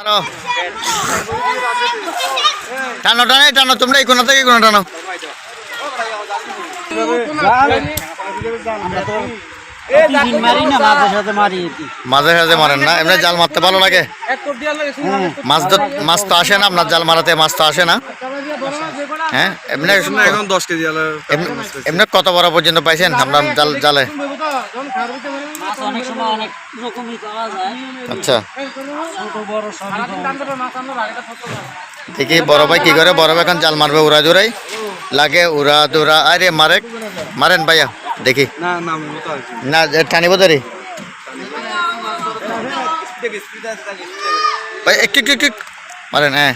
টানো। টানো টানো টানো তোমরা এই কোনা থেকে কোনা টানো। মাঝে সাঝে মারেন না এমনি জাল মারতে ভালো লাগে। মাছ তো মাছ তো আসে না আপনার জাল মারাতে মাছ তো আসে না। হ্যাঁ এমনি এখন দশ কেজি এমনি কত বড় পর্যন্ত পাইছেন? আপনার জাল জালে। মাছ অনেক সময় অনেক রকমই পাওয়া যায়। আচ্ছা। ছোট বড় সবই দেখি বড় ভাই কি করে? বড় ভাই এখন জাল মারবে উড়া দুরাই লাগে উড়া দুরা আরে মারে মারেন ভাইয়া দেখি। না টানিব ধরি। ভাই একটু একটু একটু মারেন হ্যাঁ।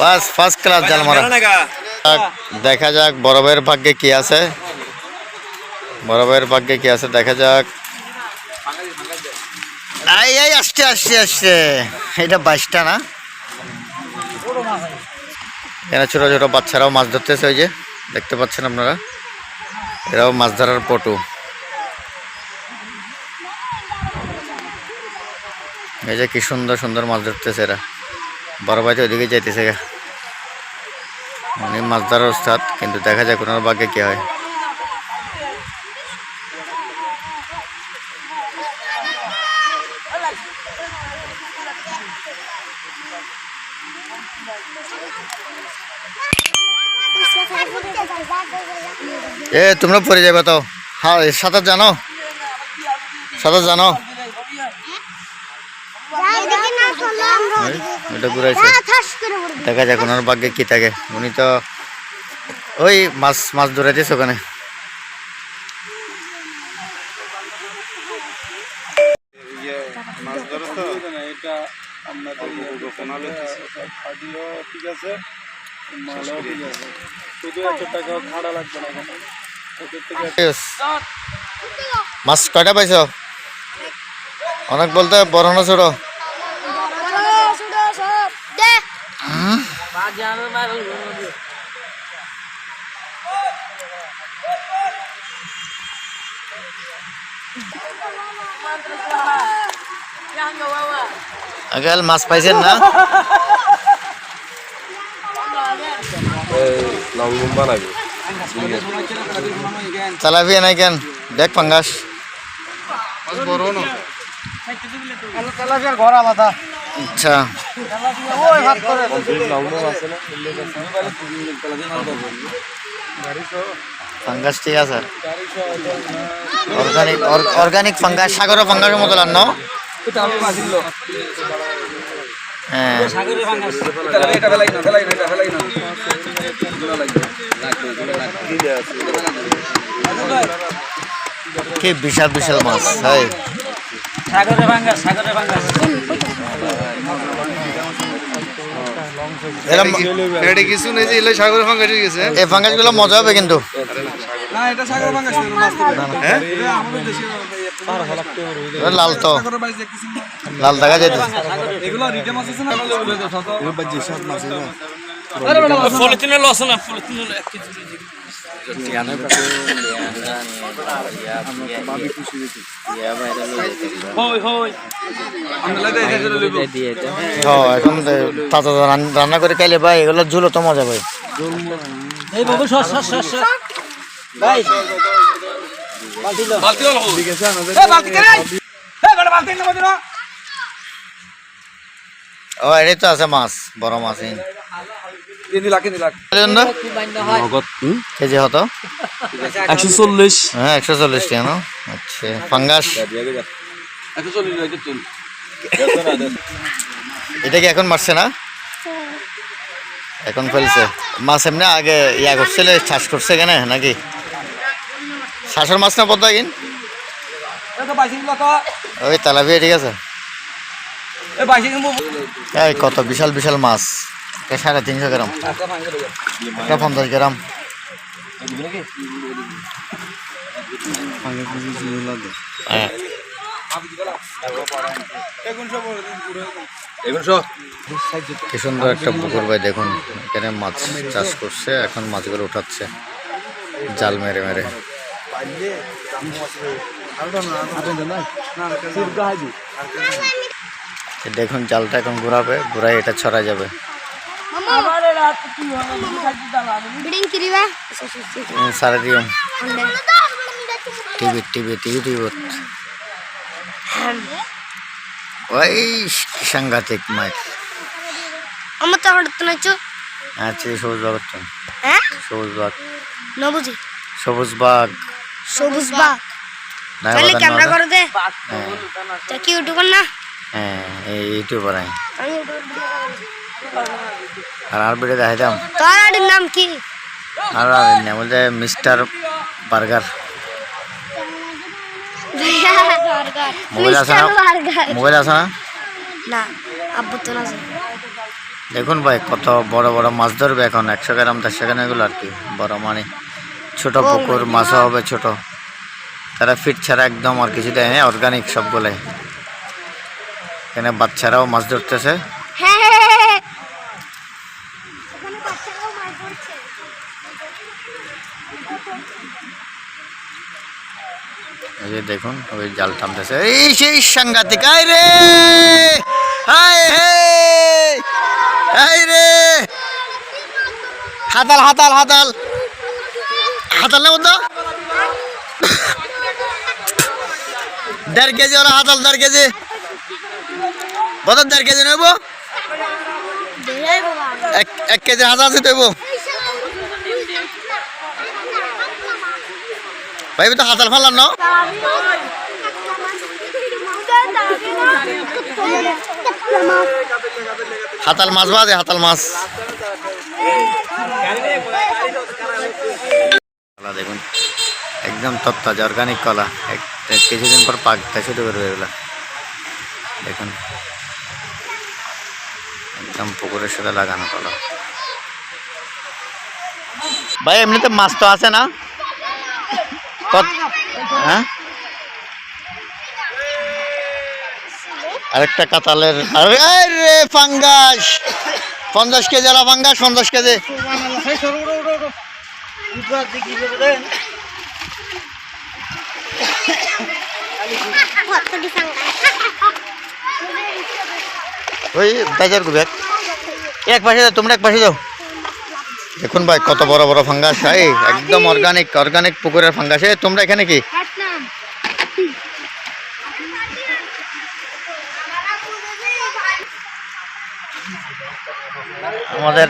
বাস ফার্স্ট ক্লাস জাল মারা। যাক, দেখা যাক বড় ভাইয়ের ভাগ্যে কি আছে। বড় ভাইয়ের ভাগ্যে কি আছে দেখা যাক। আই এই, আসছে আসছে আসছে। এটা বাইশটা না? এখানে ছোট ছোট বাচ্চারাও মাছ ধরতেছে, ওই যে দেখতে পাচ্ছেন আপনারা? এরাও মাছ ধরার পটু। এই যে কি সুন্দর সুন্দর মাছ ধরতেছে এরা। বড় ভাই ওইদিকে যাইতেছে। উনি মাছ ধরার ওস্তাদ, কিন্তু দেখা যায় কোনো ভাগ্যে কি হয়। এ তোমরা পড়ে যাবে তো। হ্যাঁ সাঁতার জানো? সাঁতার জানো? এটা ঘুরাইছে। দেখা যাক ওনার ভাগ্যে কি থাকে। উনি তো ওই মাছ মাছ ধরাইতেছে ওখানে। মাছ ধরো তো এটা আপনাদের কোনালে ঠিক আছে। মাছ কয়টা পাইছো? অনেক বলতে বড় না ছোট? আগে মাছ পাইছেন না? চালাবি নাই কেন? দেখ পাঙ্গাস। আচ্ছা। ঠিক আছে। অর্গানিক অর্গানিক ফাঙ্গাস সাগর ফাঙ্গাসের মতো লান্ন হ্যাঁ। কি বিশাল বিশাল মাছ হাই। সাগরে ভাঙা সাগরে ভাঙা এরম এটা কিছু নেই যে এলে সাগর ফাঙ্গা ঠিক আছে। এই ফাঙ্গাসগুলো মজা হবে কিন্তু। না এটা সাগর ফাঙ্গা ছিল মাছ হ্যাঁ? আমাদের দেশে লাল তো। লাল দেখা যেতে এগুলো রিটে মাছ আছে না? এগুলো বাজি সব মাছ আছে পলিথিনে লস না এক কেজি হ্যাঁ এখন তাজা তাজা রান্না করে খাইলে ভাই এগুলো ঝুলো তো মজা ভাই। ও এটাই তো আছে মাছ বড় মাছ কেজি হতো একশো চল্লিশ। হ্যাঁ একশো চল্লিশ টাকা না? আচ্ছা ফাঙ্গাস। এটা কি এখন মারছে না? এখন ফেলছে। মাছ এমনি আগে ইয়া করছিল চাষ করছে কেন নাকি? শ্বাসের মাছ না পদ্মা কিন? ওই তালাবিয়া ঠিক আছে। কত বিশাল বিশাল মাছ। এটা সাড়ে তিনশো গ্রাম। এটা পঞ্চাশ গ্রাম। হ্যাঁ। কি সুন্দর একটা পুকুর ভাই, দেখুন, এখানে মাছ চাষ করছে, এখন মাছগুলো উঠাচ্ছে, জাল মেরে মেরে। দেখুন, জালটা এখন ঘোরাবে ঘোরাই এটা ছড়া যাবে। TV TV TV TV. ওই সাংঘাতিক মাছ। আমার তো হঠাৎ নাচো আচ্ছা হ্যাঁ, সবুজ বাঘ হ্যাঁ? সবুজ বাঘ। নবুজি। সবুজ বাঘ। সবুজ বাঘ। ক্যামেরা করে দে। হ্যাঁ। তা কি ইউটিউবার না? হ্যাঁ ইউটিউবার ইউটিউবার আর আর ভিডিও দেখাইতাম। তোর আডির নাম কি? আর না বলতে মিস্টার বার্গার। মোবাইল আছে মোবাইল আছে না? না আব্বু তো না দেখুন ভাই কত বড় বড় মাছ ধরবে এখন। একশো গ্রাম দেড়শো গ্রাম এগুলো আর কি। বড় মানে। ছোট পুকুর মাছও হবে ছোট। তারা ফিট ছাড়া একদম আর কিছু দেয় না অর্গানিক সবগুলাই। এখানে বাচ্চারাও মাছ ধরতেছে। হ্যাঁ হ্যাঁ, হ্যাঁ, হ্যাঁ। এই দেখুন, ওই জাল টানতেছে এই সেই সাংঘাতিক আই রে! হাই! হে আই রে! হাতাল হাতাল হাতাল। হাতাল না বন্ধু? দেড় কেজি ওরা হাতাল, দেড় কেজি। বদর দেড় কেজি নেব? এক এক কেজি হাতাল আছে দেবো ভাই তো হাতাল ফালার না? হাতাল মাছ বাজে হাতাল মাছ। দেখুন, একদম তত্তাজা অর্গানিক কলা। কিছুদিন পর পাকতে শুরু করবে এগুলা। দেখুন, একদম পুকুরের সাথে লাগানো কলা। ভাই, এমনিতে মাছ তো আছে না? হ্যাঁ? আরেকটা কাতালের আরে ফাঙ্গাস! পঞ্চাশ কেজি আলা ফাঙ্গাস, পঞ্চাশ কেজি। ওই বাজার গুবেক এক পাশে দাও তোমরা এক পাশে দাও দেখুন ভাই কত বড় বড় ফাঙ্গাস এই একদম অর্গানিক অর্গানিক পুকুরের ফাঙ্গাস এ তোমরা এখানে কি? আমাদের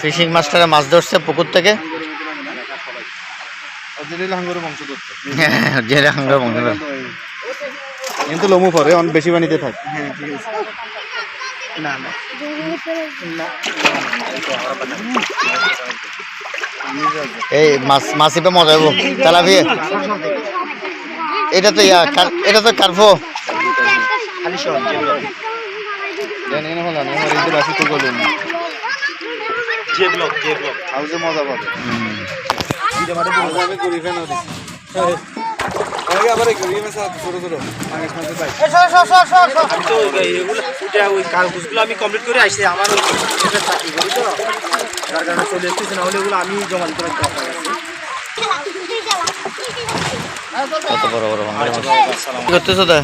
ফিশিং মাস্টারে মাছ ধরছে পুকুর থেকে। কিন্তু লমু পরে অনেক বেশি পানিতে থাকে। এই মাছ মাছিপে মজা হব তেলাপিয়া এটা তো ইয়া এটা তো কার্ফো। মজা পাবে আমি কমপ্লিট করে আসছি আমার চাকরি করি তো? যার কারণে চলে এসেছি না হলে এগুলো আমি জমা দিতে। কত বড় বড় করতেছো দা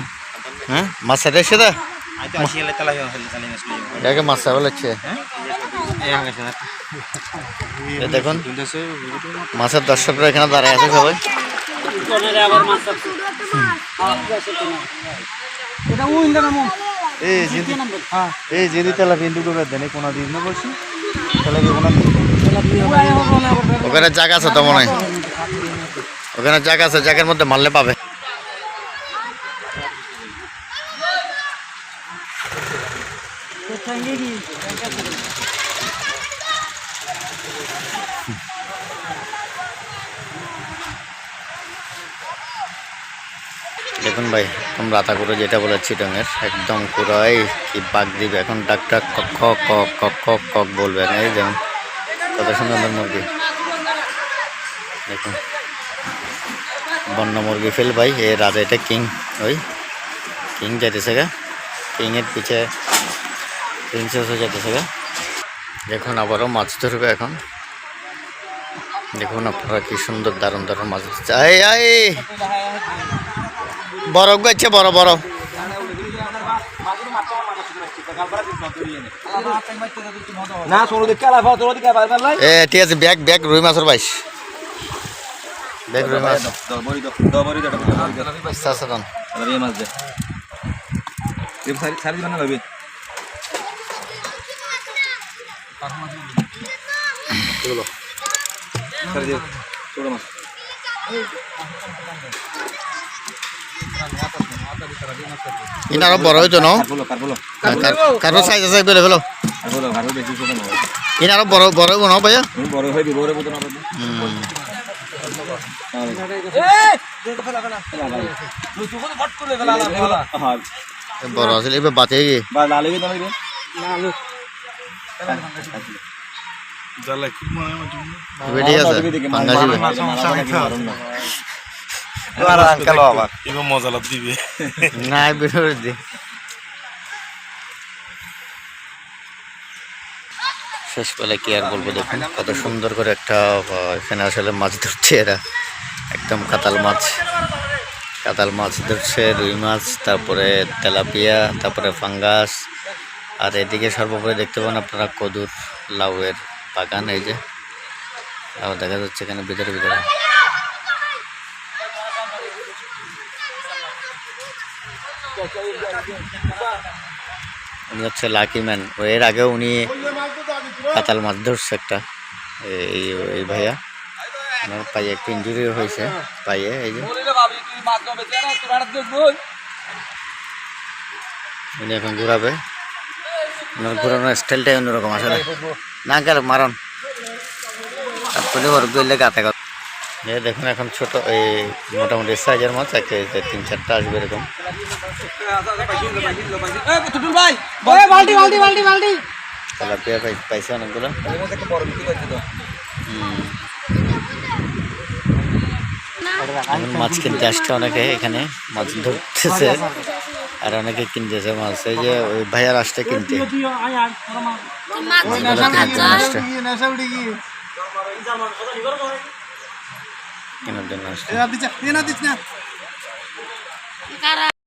হ্যাঁ? মাছ সাথে এসে দা আমি তো আসি গেলে তালা হয়ে ফেলে তালা আসলে। এটাকে মাছ এই জিন্দি এই জিন্দি তেলা বিন্দু করে দেন এই কোনা দিন না বলছি। তেলা কি কোনা ওখানে জায়গা আছে তো মনে হয়। ওখানে জায়গা আছে জায়গার মধ্যে মারলে পাবে। দেখুন ভাই তোমরা আতা করে যেটা বলে চিটংয়ের একদম পুরাই কি বাগ দিবে। এখন ডাক ডাক কক কক কক কক কক বলবে এই যেমন কত সুন্দর মুরগি। দেখুন, বন্য মুরগি ফেল ভাই, এ রাজা এটা কিং, ওই কিং যাইতেছে গা, কিংয়ের পিছে প্রিন্সেসও যাইতেছে গা। দেখুন আবারও মাছ ধরবে এখন। দেখুন আপনারা কি সুন্দর দারুণ দারুণ মাছ ধরছে। আয় আই বরফ গাচ্ছে বড় বড় এ ঠিক আছে ব্যাগ ব্যাগ রুই মাছের বাইশ। ব্যাগ রুই মাছ। ছোট মাছ। ইন আরও বড় হইতো ন বলো কার সাইজ আছে বেলে ফেলো আর বলো কার না ইন আরও বড় বড় হইব ন ভাইয়া বড় হইবি বড় মতো না। হ্যাঁ বড় আছিল এবার বাতে গিয়ে মনে হয় ঠিক আছে আবার। দিবে। না দি শেষ বেলা কি আর বলব দেখুন কত সুন্দর করে একটা এখানে আসলে মাছ ধরছে এরা। একদম কাতাল মাছ। কাতাল মাছ ধরছে রুই মাছ তারপরে তেলাপিয়া তারপরে ফাঙ্গাস। আর এদিকে সর্বোপরি দেখতে পান আপনারা কদুর লাউয়ের বাগান এই যে। লাউ দেখা যাচ্ছে এখানে ভিতরে ভিতরে। উনি হচ্ছে লাকি ম্যান। এর আগেও উনি কাতাল মাছ ধরছে একটা। এই এই ভাইয়া। ওনার পায়ে একটু ইঞ্জুরি হয়েছে, পায়ে, এই যে। উনি এখন ঘুরাবে। ওনার ঘুরানোর স্টাইলটাই অন্যরকম আসলে। না, গেল মারণ তারপরে ওর গেলে গাতে দেখুন এখন ছোট এই মোটামুটি সাইজের মাছ একে যে তিন চারটা আসবে এরকম। বালতি বালতি বালতি বালতি। তেলাপিয়া পাইছে অনেকগুলো? মাছ কিনতে আসছে অনেকে এখানে মাছ ধরতেছে আর অনেকে কিনতেছে মাছ। এই যে ওই ভাইয়ার আসতে আসছে। কিনতে অনেকগুলো কেনার জন্য আসছে কেনার জন্য আসছে কারা